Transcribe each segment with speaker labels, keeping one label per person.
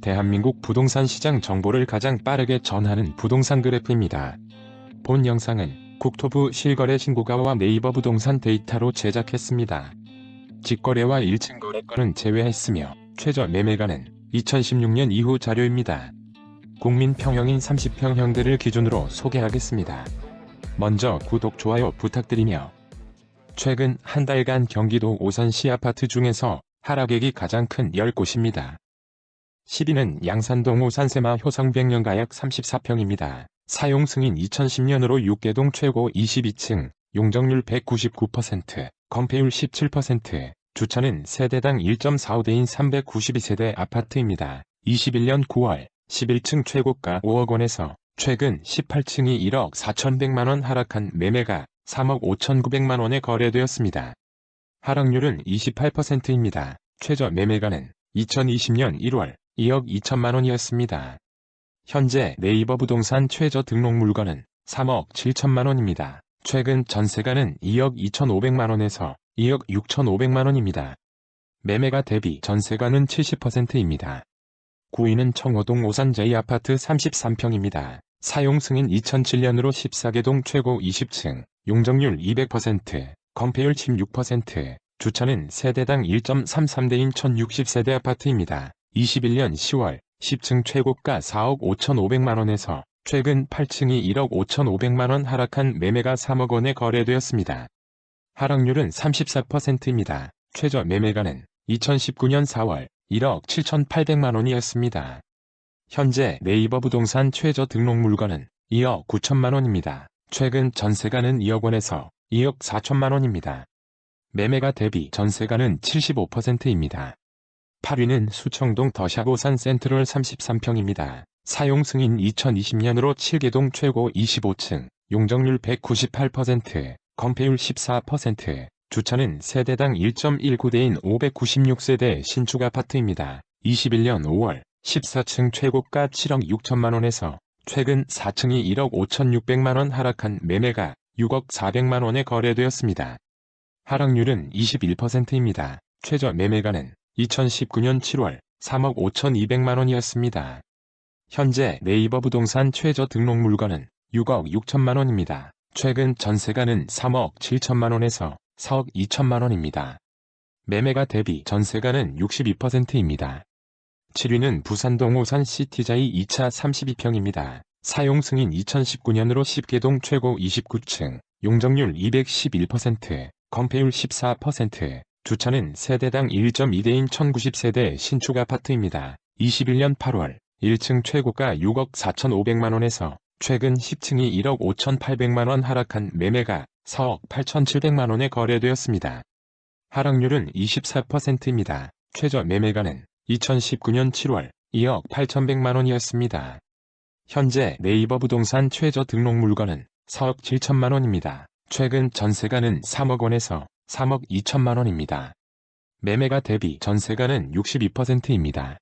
Speaker 1: 대한민국 부동산 시장 정보를 가장 빠르게 전하는 부동산 그래프입니다. 본 영상은 국토부 실거래 신고가와 네이버 부동산 데이터로 제작했습니다. 직거래와 1층 거래건은 제외했으며 최저 매매가는 2016년 이후 자료입니다. 국민 평형인 30평형들을 기준으로 소개하겠습니다. 먼저 구독, 좋아요 부탁드리며 최근 한 달간 경기도 오산시 아파트 중에서 하락액이 가장 큰 10곳입니다. 10위는 양산동 오산세마 효성백년가 약 34평입니다. 사용 승인 2010년으로 6개동 최고 22층, 용적률 199%, 건폐율 17%, 주차는 세대당 1.45대인 392세대 아파트입니다. 21년 9월 11층 최고가 5억 원에서 최근 18층이 1억 4천백만원 하락한 매매가 3억 5천9백만 원에 거래되었습니다. 하락률은 28%입니다. 최저 매매가는 2020년 1월 2억 2천만 원이었습니다. 현재 네이버 부동산 최저 등록 물건은 3억 7천만 원입니다. 최근 전세가는 2억 2천5백만 원에서 2억 6천5백만 원입니다. 매매가 대비 전세가는 70%입니다. 9위는 청호동 오산제이 아파트 33평입니다. 사용 승인 2007년으로 14개동 최고 20층, 용적률 200%, 건폐율 16%, 주차는 세대당 1.33대인 1060세대 아파트입니다. 21년 10월 10층 최고가 4억 5천5백만원에서 최근 8층이 1억 5천5백만원 하락한 매매가 3억 원에 거래되었습니다. 하락률은 34%입니다. 최저 매매가는 2019년 4월 1억 7천8백만원이었습니다. 현재 네이버 부동산 최저 등록 물건은 2억 9천만 원입니다. 최근 전세가는 2억 원에서 2억 4천만 원입니다. 매매가 대비 전세가는 75%입니다. 8위는 수청동 더샤고산 센트럴 33평입니다. 사용 승인 2020년으로 7개동 최고 25층, 용적률 198%, 건폐율 14%, 주차는 세대당 1.19대인 596세대 신축 아파트입니다. 21년 5월 14층 최고가 7억 6천만원에서 최근 4층이 1억 5천6백만원 하락한 매매가 6억 4백만원에 거래되었습니다. 하락률은 21%입니다. 최저 매매가는 2019년 7월 3억 5천2백만원이었습니다. 현재 네이버 부동산 최저 등록 물건은 6억 6천만 원입니다. 최근 전세가는 3억 7천만 원에서 4억 2천만 원입니다. 매매가 대비 전세가는 62%입니다. 7위는 부산동 오산 시티자이 2차 32평입니다. 사용 승인 2019년으로 10개동 최고 29층, 용적률 211%, 건폐율 14%, 주차는 세대당 1.2대인 1090세대 신축 아파트입니다. 21년 8월 1층 최고가 6억 4천5백만원에서 최근 10층이 1억 5천8백만원 하락한 매매가 4억 8천7백만원에 거래되었습니다. 하락률은 24%입니다. 최저 매매가는 2019년 7월 2억 8천백만원이었습니다. 현재 네이버 부동산 최저 등록 물건은 4억 7천만원입니다. 최근 전세가는 3억 원에서 3억 2천만 원입니다. 매매가 대비 전세가는 62%입니다.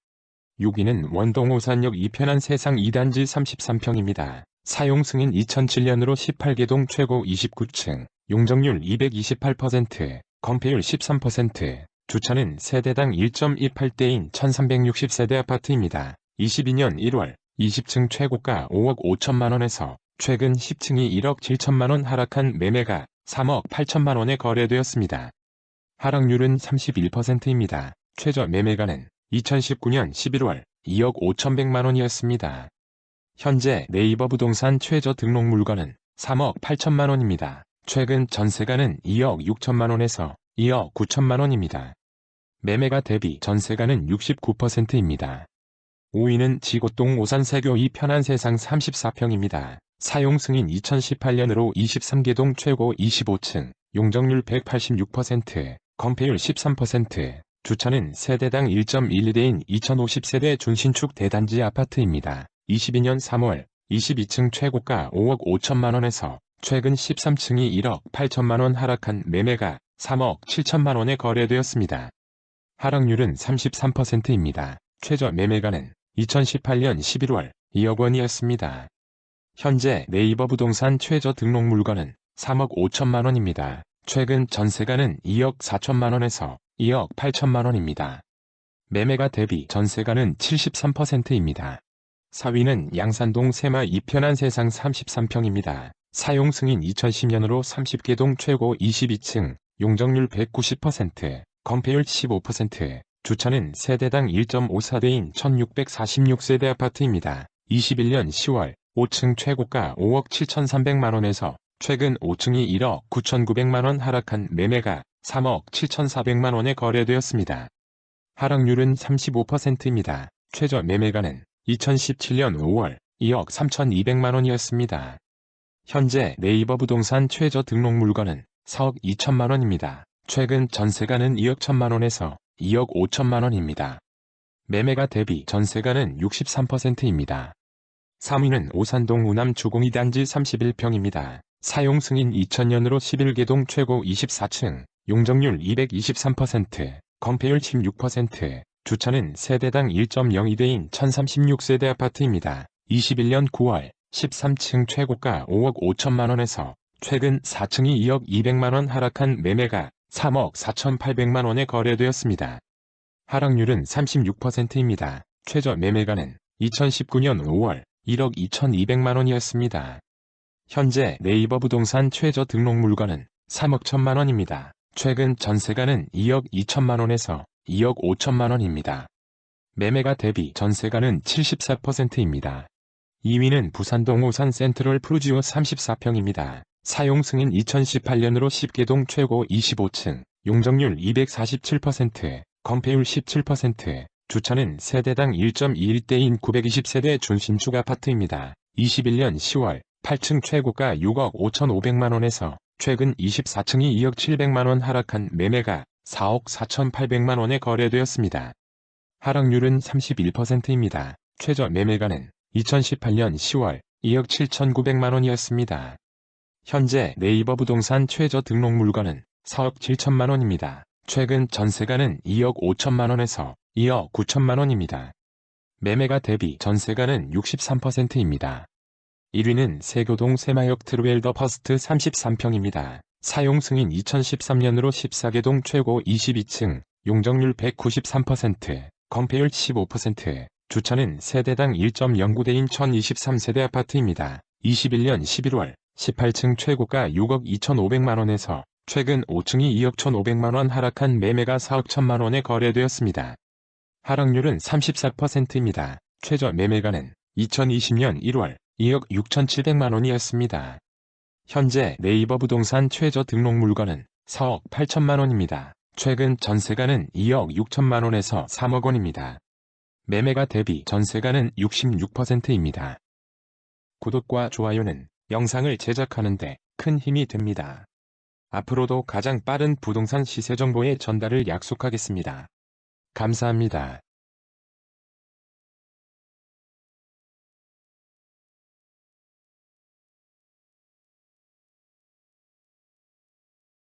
Speaker 1: 6위는 원동 오산역 이편한 세상 2단지 33평입니다. 사용 승인 2007년으로 18개동 최고 29층, 용적률 228%, 건폐율 13%, 주차는 세대당 1.28대인 1360세대 아파트입니다. 22년 1월 20층 최고가 5억 5천만원에서 최근 10층이 1억 7천만원 하락한 매매가 3억 8천만 원에 거래되었습니다. 하락률은 31%입니다. 최저 매매가는 2019년 11월 2억 5천백만 원이었습니다. 현재 네이버 부동산 최저 등록 물건은 3억 8천만 원입니다. 최근 전세가는 2억 6천만 원에서 2억 9천만 원입니다. 매매가 대비 전세가는 69%입니다. 5위는 지고동 오산세교 2편한 세상 34평입니다. 사용 승인 2018년으로 23개동 최고 25층, 용적률 186%, 건폐율 13%, 주차는 세대당 1.12대인 2050세대 준신축 대단지 아파트입니다. 22년 3월 22층 최고가 5억 5천만원에서 최근 13층이 1억 8천만원 하락한 매매가 3억 7천만원에 거래되었습니다. 하락률은 33%입니다. 최저 매매가는 2018년 11월 2억 원이었습니다. 현재 네이버 부동산 최저 등록 물건은 3억 5천만 원입니다. 최근 전세가는 2억 4천만 원에서 2억 8천만 원입니다. 매매가 대비 전세가는 73%입니다. 4위는 양산동 세마 2편한 세상 33평입니다. 사용 승인 2010년으로 30개동 최고 22층, 용적률 190%, 건폐율 15%, 주차는 세대당 1.54대인 1646세대 아파트입니다. 21년 10월 5층 최고가 5억 7,300만원에서 최근 5층이 1억 9,900만원 하락한 매매가 3억 7,400만원에 거래되었습니다. 하락률은 35%입니다. 최저 매매가는 2017년 5월 2억 3,200만원이었습니다. 현재 네이버 부동산 최저 등록 물건은 4억 2천만원입니다. 최근 전세가는 2억 1천만원에서 2억 5천만원입니다. 매매가 대비 전세가는 63%입니다. 3위는 오산동 우남 주공이 단지 31평입니다. 사용 승인 2000년으로 11개동 최고 24층, 용적률 223%, 건폐율 16%, 주차는 세대당 1.02대인 1036세대 아파트입니다. 21년 9월 13층 최고가 5억 5천만원에서 최근 4층이 2억 200만원 하락한 매매가 3억 4,800만원에 거래되었습니다. 하락률은 36%입니다. 최저 매매가는 2019년 5월 1억 2,200만원이었습니다. 현재 네이버 부동산 최저 등록 물건은 3억 1천만원입니다. 최근 전세가는 2억 2천만원에서 2억 5천만원입니다. 매매가 대비 전세가는 74%입니다. 2위는 부산동 오산 센트럴 프루지오 34평입니다. 사용 승인 2018년으로 10개동 최고 25층, 용적률 247%, 건폐율 17%, 주차는 세대당 1.21대인 920세대 준신축 아파트입니다. 21년 10월 8층 최고가 6억 5,500만원에서 최근 24층이 2억 700만원 하락한 매매가 4억 4,800만원에 거래되었습니다. 하락률은 31%입니다. 최저 매매가는 2018년 10월 2억 7,900만원이었습니다. 현재 네이버 부동산 최저 등록 물건은 4억 7천만원입니다. 최근 전세가는 2억 5천만원에서 2억 9천만 원입니다. 매매가 대비 전세가는 63%입니다. 1위는 세교동 세마역 트루엘더 퍼스트 33평입니다. 사용 승인 2013년으로 14개동 최고 22층, 용적률 193%, 건폐율 15%, 주차는 세대당 1.09대인 1023세대 아파트입니다. 21년 11월 18층 최고가 6억 2,500만원에서 최근 5층이 2억 1,500만원 하락한 매매가 4억 1천만원에 거래되었습니다. 하락률은 34%입니다. 최저 매매가는 2020년 1월 2억 6,700만원이었습니다. 현재 네이버 부동산 최저 등록 물건은 4억 8천만원입니다. 최근 전세가는 2억 6천만원에서 3억 원입니다. 매매가 대비 전세가는 66%입니다. 구독과 좋아요는 영상을 제작하는데 큰 힘이 됩니다. 앞으로도 가장 빠른 부동산 시세 정보의 전달을 약속하겠습니다. 감사합니다.